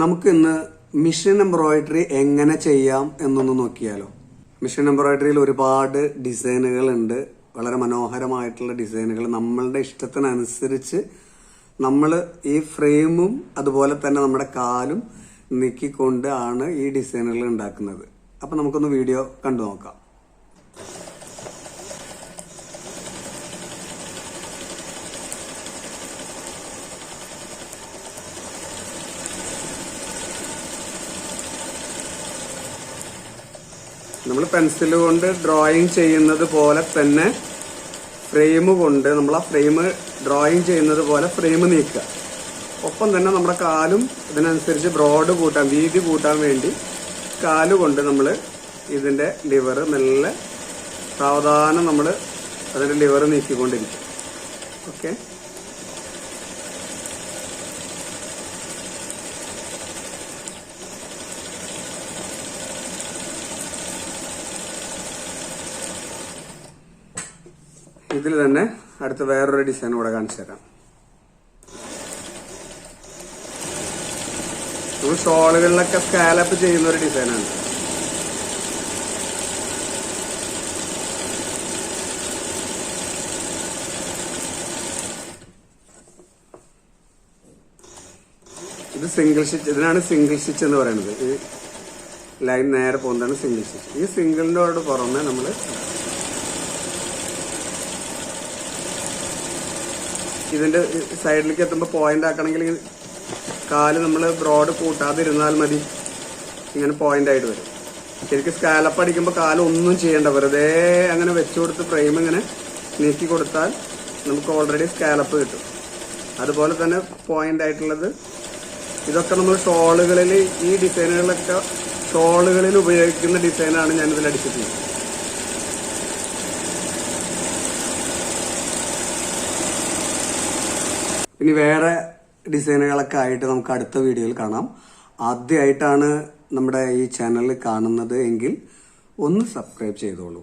നമുക്ക് ഇന്ന് mission embroidery എങ്ങനെ ചെയ്യാം എന്നൊന്ന് നോക്കിയാലോ. മിഷൻ എംബ്രോയിഡറിയിൽ ഒരുപാട് ഡിസൈനുകൾ ഉണ്ട്. വളരെ മനോഹരമായിട്ടുള്ള ഡിസൈനുകൾ നമ്മളുടെ ഇഷ്ടത്തിനനുസരിച്ച് നമ്മൾ ഈ ഫ്രെയിമും അതുപോലെ തന്നെ നമ്മുടെ കാലും നീക്കിക്കൊണ്ട് ആണ് ഈ ഡിസൈനുകൾ ഉണ്ടാക്കുന്നത്. അപ്പൊ നമുക്കൊന്ന് വീഡിയോ കണ്ടു നോക്കാം. നമ്മൾ പെൻസിൽ കൊണ്ട് ഡ്രോയിങ് ചെയ്യുന്നത് പോലെ തന്നെ ഫ്രെയിം കൊണ്ട് നമ്മൾ ആ ഫ്രെയിം ഡ്രോയിങ് ചെയ്യുന്നത് പോലെ ഫ്രെയിം നീക്കുക. ഒപ്പം തന്നെ നമ്മുടെ കാലും ഇതിനനുസരിച്ച് ബ്രോഡ് കൂട്ടാൻ വീതി കൂട്ടാൻ വേണ്ടി കാലുകൊണ്ട് നമ്മൾ ഇതിന്റെ ലിവർ നല്ല സാവധാനം നമ്മൾ അതിന്റെ ലിവർ നീക്കിക്കൊണ്ടിരിക്കും ഓക്കെ ഇതിൽ തന്നെ അടുത്ത വേറൊരു ഡിസൈൻ കൂടെ കാണിച്ചു തരാം. നമ്മൾ ഷോളുകളിലൊക്കെ സ്കാലപ്പ് ചെയ്യുന്ന ഒരു ഡിസൈനാണ് ഇത് സിംഗിൾ സ്റ്റിച്ച് ഇതിനാണ് സിംഗിൾ സ്റ്റിച്ച് എന്ന് പറയുന്നത്. ഈ ലൈൻ നേരെ പോകുന്നതാണ് സിംഗിൾ സ്റ്റിച്ച് ഈ സിംഗിളിനോട് പുറമെ നമ്മൾ ഇതിന്റെ സൈഡിലേക്ക് എത്തുമ്പോൾ പോയിന്റ് ആക്കണമെങ്കിൽ കാൽ നമ്മൾ ബ്രോഡ് കൂട്ടാതിരുന്നാൽ മതി. ഇങ്ങനെ പോയിന്റ് ആയിട്ട് വരും. ശരിക്കും സ്കാലപ്പ് അടിക്കുമ്പോൾ കാൽ ഒന്നും ചെയ്യേണ്ട വെറുതെ അങ്ങനെ വെച്ചു കൊടുത്ത് ഫ്രെയിം ഇങ്ങനെ നീക്കി കൊടുത്താൽ നമുക്ക് ഓൾറെഡി സ്കാലപ്പ് കിട്ടും. അതുപോലെ തന്നെ പോയിന്റ് ആയിട്ടുള്ളത് ഇതൊക്കെ നമ്മൾ ഷോളുകളിൽ ഈ ഡിസൈനുകളൊക്കെ ഷോളുകളിൽ ഉപയോഗിക്കുന്ന ഡിസൈനാണ് ഞാനിതിൽ അടിച്ചിട്ടുള്ളത് ഇനി വേറെ ഡിസൈനുകളൊക്കെ ആയിട്ട് നമുക്ക് അടുത്ത വീഡിയോയിൽ കാണാം. ആദ്യമായിട്ടാണ് നമ്മുടെ ഈ ചാനൽ കാണുന്നത് എങ്കിൽ ഒന്ന് സബ്സ്ക്രൈബ് ചെയ്തോളൂ.